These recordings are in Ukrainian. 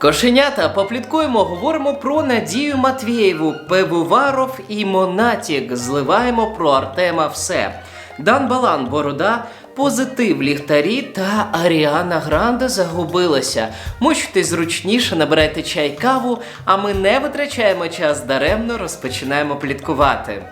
Кошенята, попліткуємо, говоримо про Надію Матвєєву, Пивоваров і Монатік. Зливаємо про Артема все. Дан Балан, Борода, Позитив ліхтарі та Аріана Гранде загубилася. Мочте зручніше, набирайте чай каву, а ми не витрачаємо час даремно, розпочинаємо пліткувати.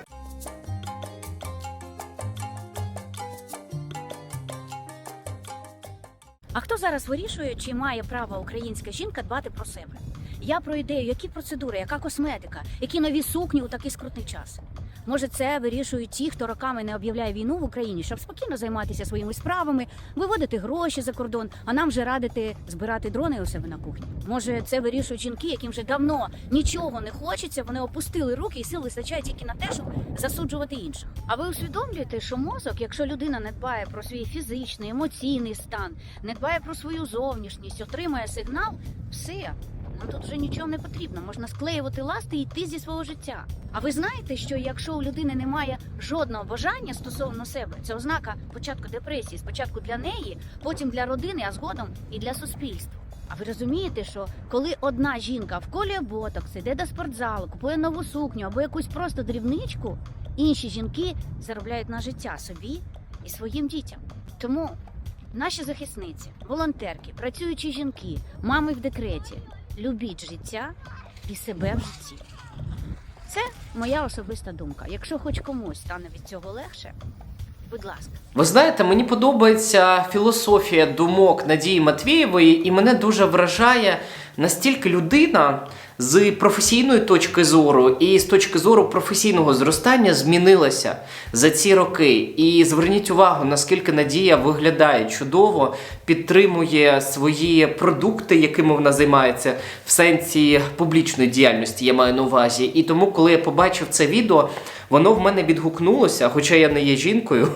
А хто зараз вирішує, чи має право українська жінка дбати про себе? Я про ідею, які процедури, яка косметика, які нові сукні у такий скрутний час. Може, це вирішують ті, хто роками не об'являє війну в Україні, щоб спокійно займатися своїми справами, виводити гроші за кордон, а нам вже радити збирати дрони у себе на кухні. Може, це вирішують жінки, яким вже давно нічого не хочеться. Вони опустили руки і сил вистачає тільки на те, щоб засуджувати інших. А ви усвідомлюєте, що мозок, якщо людина не дбає про свій фізичний, емоційний стан, не дбає про свою зовнішність, отримає сигнал, все. Нам тут вже нічого не потрібно. Можна склеювати ласти і йти зі свого життя. А ви знаєте, що якщо у людини немає жодного бажання стосовно себе, це ознака початку депресії, спочатку для неї, потім для родини, а згодом і для суспільства. А ви розумієте, що коли одна жінка вколює ботокс, іде до спортзалу, купує нову сукню або якусь просто дрібничку, інші жінки заробляють на життя собі і своїм дітям. Тому наші захисниці, волонтерки, працюючі жінки, мами в декреті, любіть життя і себе в житті. Це моя особиста думка. Якщо хоч комусь стане від цього легше, будь ласка. Ви знаєте, мені подобається філософія думок Надії Матвієвої, і мене дуже вражає настільки людина з професійної точки зору і з точки зору професійного зростання змінилася за ці роки. І зверніть увагу, наскільки Надія виглядає чудово, підтримує свої продукти, якими вона займається в сенсі публічної діяльності, я маю на увазі. І тому, коли я побачив це відео, воно в мене відгукнулося, хоча я не є жінкою.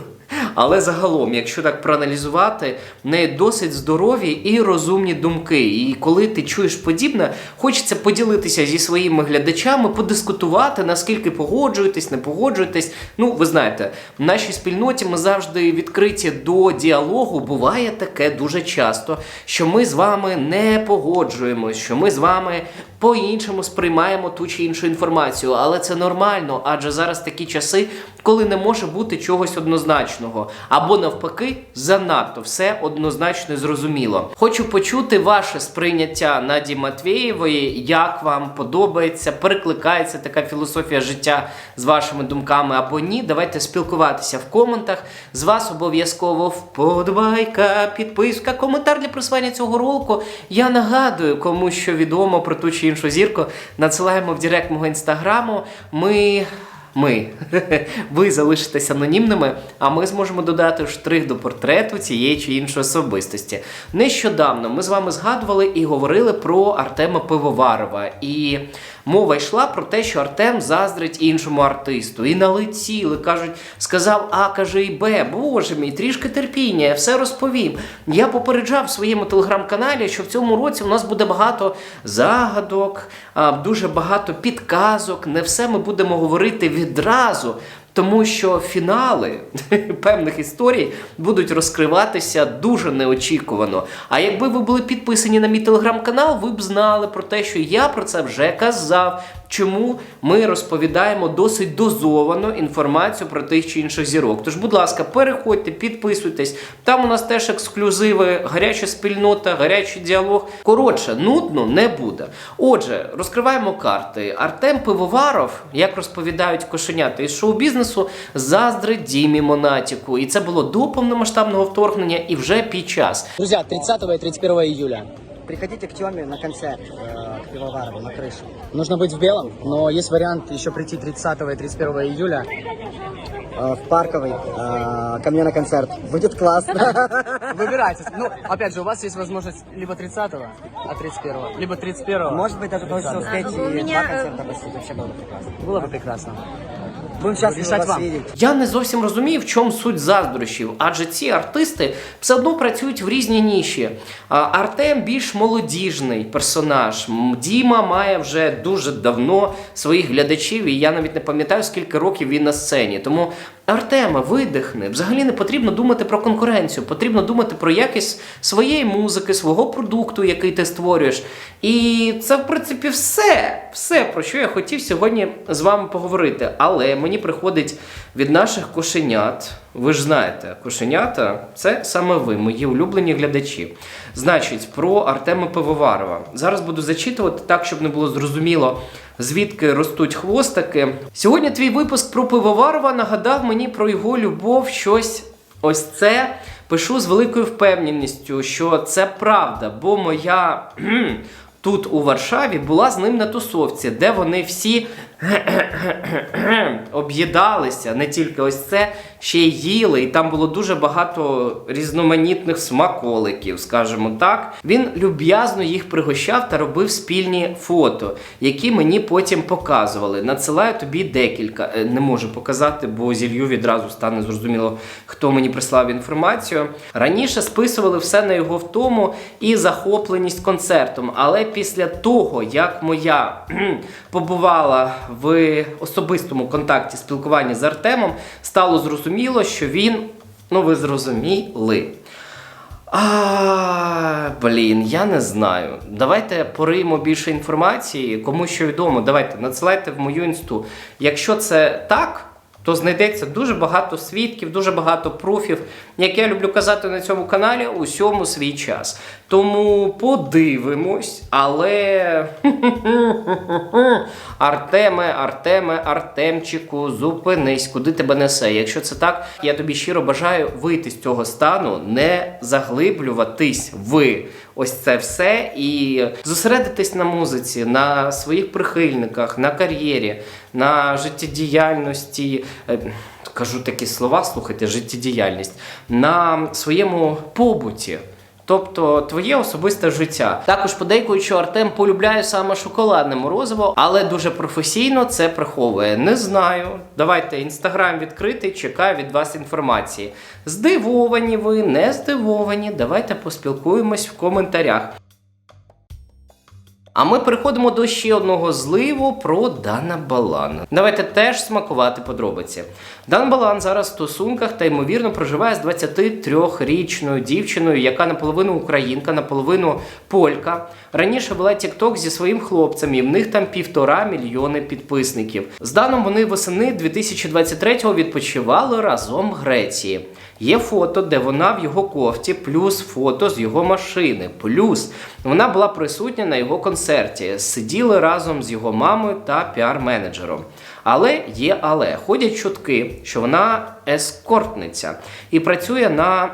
Але загалом, якщо так проаналізувати, в неї досить здорові і розумні думки. І коли ти чуєш подібне, хочеться поділитися зі своїми глядачами, подискутувати, наскільки погоджуєтесь, не погоджуєтесь. Ну, ви знаєте, в нашій спільноті ми завжди відкриті до діалогу. Буває таке дуже часто, що ми з вами не погоджуємось, що ми з вами по-іншому сприймаємо ту чи іншу інформацію. Але це нормально, адже зараз такі часи, коли не може бути чогось однозначного, або навпаки, занадто все однозначно зрозуміло. Хочу почути ваше сприйняття Наді Матвєєвої, як вам подобається, перекликається така філософія життя з вашими думками або ні. Давайте спілкуватися в коментах. З вас обов'язково вподобайка, підписка, коментар для просування цього ролику. Я нагадую, кому що відомо про ту чи іншу зірку, надсилаємо в директ мого інстаграму. Ми. Ми, ви залишитесь анонімними, а ми зможемо додати штрих до портрету цієї чи іншої особистості. Нещодавно ми з вами згадували і говорили про Артема Пивоварова. І мова йшла про те, що Артем заздрить іншому артисту. І налетіли, кажуть, сказав А, каже і Б. Боже мій, трішки терпіння, я все розповім. Я попереджав в своєму телеграм-каналі, що в цьому році у нас буде багато загадок, дуже багато підказок. Не все ми будемо говорити відразу. Тому що фінали певних історій будуть розкриватися дуже неочікувано. А якби ви були підписані на мій телеграм-канал, ви б знали про те, що я про це вже казав. Чому ми розповідаємо досить дозовано інформацію про тих чи інших зірок. Тож, будь ласка, переходьте, підписуйтесь. Там у нас теж ексклюзиви, гаряча спільнота, гарячий діалог. Коротше, нудно не буде. Отже, розкриваємо карти. Артем Пивоваров, як розповідають кошенята із шоу-бізнесу, заздрить Дімі Монатіку. І це було до повномасштабного вторгнення і вже під час. Друзья, 30 и 31 июля. Приходите к Тёме на концерт э, к Пивоварову на крышу. Нужно быть в белом, но есть вариант еще прийти 30 и 31 июля э, в Парковый э, ко мне на концерт. Будет классно. Выбирайте. Ну, опять же, у вас есть возможность либо 30-го, а 31-го, либо 31-го. Может быть, даже получится успеть и два концерта посетить. Вообще было бы прекрасно. Было бы прекрасно. Будем счастливы Решать вам. Я не зовсім розумію, в чому суть заздрощів, адже ці артисти все одно працюють в різні ніші. Артем більш молодіжний персонаж. Діма має вже дуже давно своїх глядачів, і я навіть не пам'ятаю, скільки років він на сцені. Тому Артеме, видихни. Взагалі не потрібно думати про конкуренцію, потрібно думати про якість своєї музики, свого продукту, який ти створюєш. І це, в принципі, все, все, про що я хотів сьогодні з вами поговорити. Але мені приходить від наших кошенят. Ви ж знаєте, кошенята це саме ви, мої улюблені глядачі. Значить, про Артема Пивоварова. Зараз буду зачитувати так, щоб не було зрозуміло, звідки ростуть хвостики. Сьогодні твій випуск про Пивоварова нагадав мені про його любов, щось ось це. Пишу з великою впевненістю, що це правда, бо моя тут у Варшаві була з ним на тусовці, де вони всі об'їдалися, не тільки ось це, ще й їли, і там було дуже багато різноманітних смаколиків, скажімо так. Він люб'язно їх пригощав та робив спільні фото, які мені потім показували. Надсилаю тобі декілька. Е, Не можу показати, бо зілью відразу стане зрозуміло, хто мені прислав інформацію. Раніше списували все на його втому і захопленість концертом. Але після того, як моя побувала в особистому контакті спілкуванні з Артемом, стало зрозуміло, що він, ну ви зрозуміли. А, блін, я не знаю. Давайте пориємо більше інформації. Кому що відомо, давайте надсилайте в мою інсту. Якщо це так, то знайдеться дуже багато свідків, дуже багато пруфів. Як я люблю казати на цьому каналі, усьому свій час. Тому подивимось, але Артеме, Артеме, Артемчику, зупинись, куди тебе несе. Якщо це так, я тобі щиро бажаю вийти з цього стану, не заглиблюватись в ось це все і зосередитись на музиці, на своїх прихильниках, на кар'єрі, на життєдіяльності. е, Кажу такі слова, слухайте, життєдіяльність, на своєму побуті. Тобто твоє особисте життя. Також подейкують, що Артем полюбляє саме шоколадне морозиво, але дуже професійно це приховує. Не знаю. Давайте інстаграм відкритий, чекаю від вас інформації. Здивовані ви, не здивовані. Давайте поспілкуємось в коментарях. А ми переходимо до ще одного зливу про Дана Балан. Давайте теж смакувати подробиці. Дан Балан зараз в стосунках та ймовірно проживає з 23-річною дівчиною, яка наполовину українка, наполовину полька. Раніше вела TikTok зі своїм хлопцем, і в них там півтора мільйони підписників. З вони восени 2023-го відпочивали разом в Греції. Є фото, де вона в його кофті, плюс фото з його машини. Плюс вона була присутня на його концерті. Сиділи разом з його мамою та піар-менеджером. Але є але. Ходять чутки, що вона ескортниця і працює на.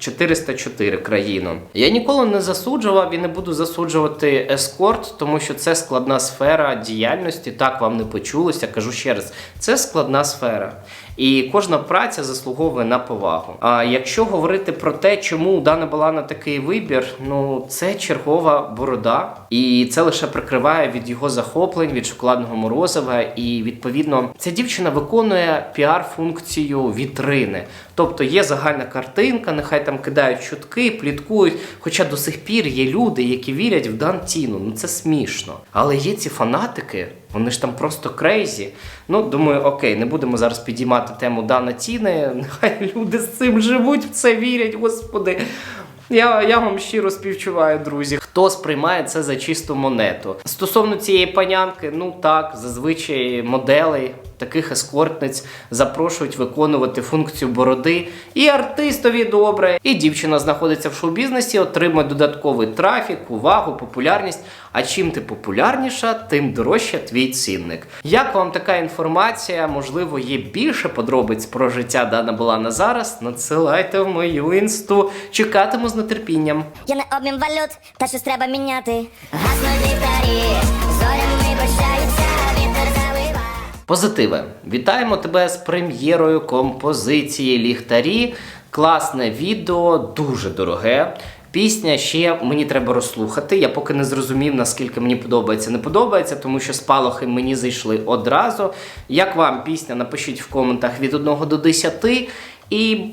Кхм, 404 країну. Я ніколи не засуджував і не буду засуджувати ескорт, тому що це складна сфера діяльності. Так вам не почулося. Кажу ще раз, це складна сфера. І кожна праця заслуговує на повагу. А якщо говорити про те, чому Дана Балана такий вибір, ну це чергова борода, і це лише прикриває від його захоплень, від шоколадного морозива. І відповідно ця дівчина виконує піар-функцію вітрини. Тобто є загальна картинка, нехай там кидають чутки, пліткують. Хоча до сих пір є люди, які вірять в Дан Тіну. Ну це смішно. Але є ці фанатики, вони ж там просто крейзі. Ну, думаю, окей, не будемо зараз підіймати тему Дана Тіни. Нехай люди з цим живуть, в це вірять, господи. Я, я вам щиро співчуваю, друзі. Хто сприймає це за чисту монету? Стосовно цієї панянки, ну так, зазвичай моделей. Таких ескортниць запрошують виконувати функцію бороди. І артистові добре, і дівчина знаходиться в шоу-бізнесі, отримує додатковий трафік, увагу, популярність. А чим ти популярніша, тим дорожче твій цінник. Як вам така інформація? Можливо, є більше подробиць про життя Дана Балана зараз? Надсилайте в мою інсту. Чекатиму з нетерпінням. Я не обмін валют, та щось треба міняти. Гаснуть ліхтарі, Позитиве, вітаємо тебе з прем'єрою композиції Ліхтарі. Класне відео, дуже дороге. Пісня ще мені треба розслухати. Я поки не зрозумів, наскільки мені подобається, не подобається, тому що спалахи мені зайшли одразу. Як вам пісня? Напишіть в коментах від 1 до 10. І.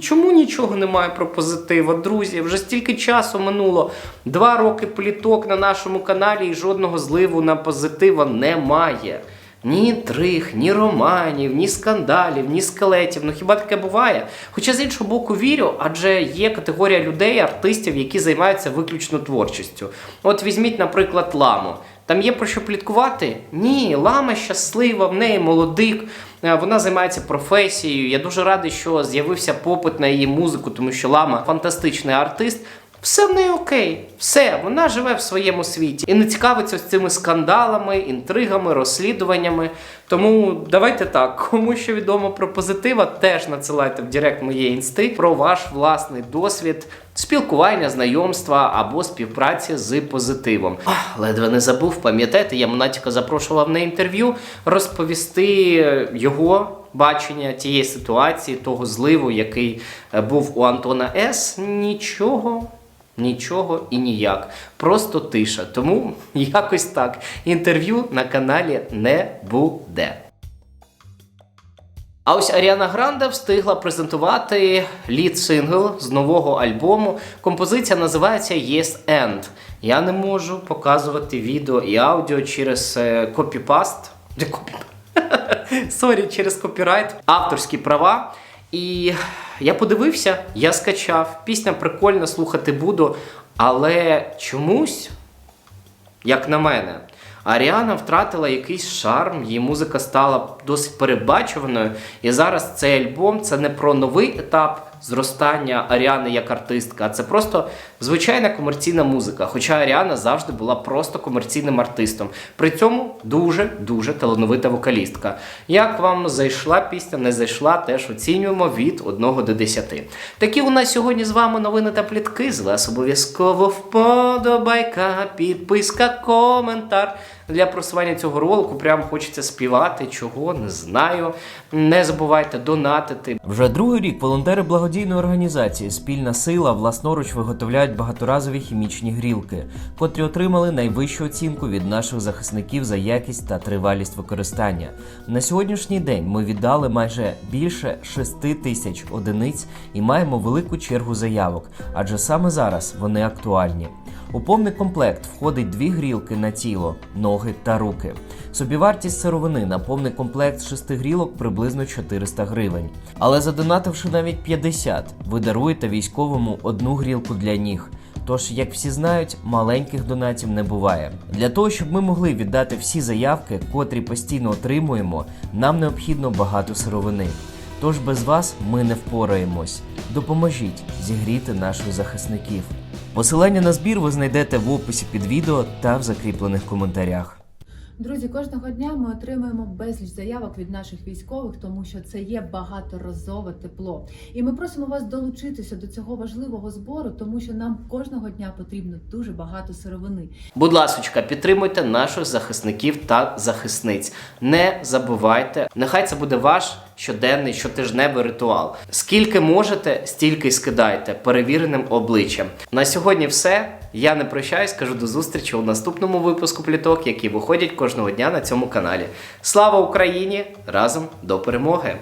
Чому нічого немає про позитива, друзі? Вже стільки часу минуло. Два роки пліток на нашому каналі і жодного зливу на позитива немає. Ні інтриг, ні романів, ні скандалів, ні скелетів. Ну хіба таке буває? Хоча з іншого боку вірю, адже є категорія людей, артистів, які займаються виключно творчістю. От візьміть, наприклад, ламу. Там є про що пліткувати? Ні, лама щаслива, в неї молодик. е, Вона займається професією. Я дуже радий, що з'явився попит на її музику, тому що лама фантастичний артист. Все в неї окей, все, вона живе в своєму світі і не цікавиться ось цими скандалами, інтригами, розслідуваннями. Тому давайте так, кому що відомо про позитива, теж надсилайте в Директ моєї інсти про ваш власний досвід спілкування, знайомства або співпраці з позитивом. Ах, ледве не забув, пам'ятаєте, я Монатіка запрошував на інтерв'ю розповісти його бачення тієї ситуації, того зливу, який е, був у Антона С. Нічого. Нічого і ніяк. Просто тиша. Тому якось так. Інтерв'ю на каналі не буде. А ось Аріана Гранде встигла презентувати лід сингл з нового альбому. Композиція називається Yes And. Я не можу показувати відео і аудіо через е, копіпаст. Сорі, через копірайт, авторські права. І я подивився, я скачав. Пісня прикольна, слухати буду, але чомусь як на мене. Аріана втратила якийсь шарм, її музика стала досить передбачуваною. І зараз цей альбом це не про новий етап зростання Аріани як артистка, це просто звичайна комерційна музика. Хоча Аріана завжди була просто комерційним артистом. При цьому дуже-дуже талановита вокалістка. Як вам зайшла пісня, не зайшла, теж оцінюємо від 1 до 10. Такі у нас сьогодні з вами новини та плітки. З вас обов'язково вподобайка, підписка, коментар. Для просування цього ролику прям хочеться співати, чого не знаю. Не забувайте донатити. Вже другий рік волонтери благодійної організації Спільна сила власноруч виготовляють багаторазові хімічні грілки, котрі отримали найвищу оцінку від наших захисників за якість та тривалість використання. На сьогоднішній день ми віддали майже більше 6 тисяч одиниць і маємо велику чергу заявок, адже саме зараз вони актуальні. У повний комплект входить дві грілки на тіло, ноги та руки. Собівартість сировини на повний комплект шести грілок приблизно 400 гривень. Але задонативши навіть 50, ви даруєте військовому одну грілку для ніг. Тож, як всі знають, маленьких донатів не буває. Для того, щоб ми могли віддати всі заявки, котрі постійно отримуємо, нам необхідно багато сировини. Тож без вас ми не впораємось. Допоможіть зігріти наших захисників. Посилання на збір ви знайдете в описі під відео та в закріплених коментарях. Друзі, кожного дня ми отримуємо безліч заявок від наших військових, тому що це є багаторазове тепло. І ми просимо вас долучитися до цього важливого збору, тому що нам кожного дня потрібно дуже багато сировини. Будь ласочка, підтримуйте наших захисників та захисниць. Не забувайте, нехай це буде ваш щоденний, щотижневий ритуал. Скільки можете, стільки й скидайте перевіреним обличчям. На сьогодні все. Я не прощаюсь, кажу до зустрічі у наступному випуску пліток, які виходять кожного дня на цьому каналі. Слава Україні! Разом до перемоги!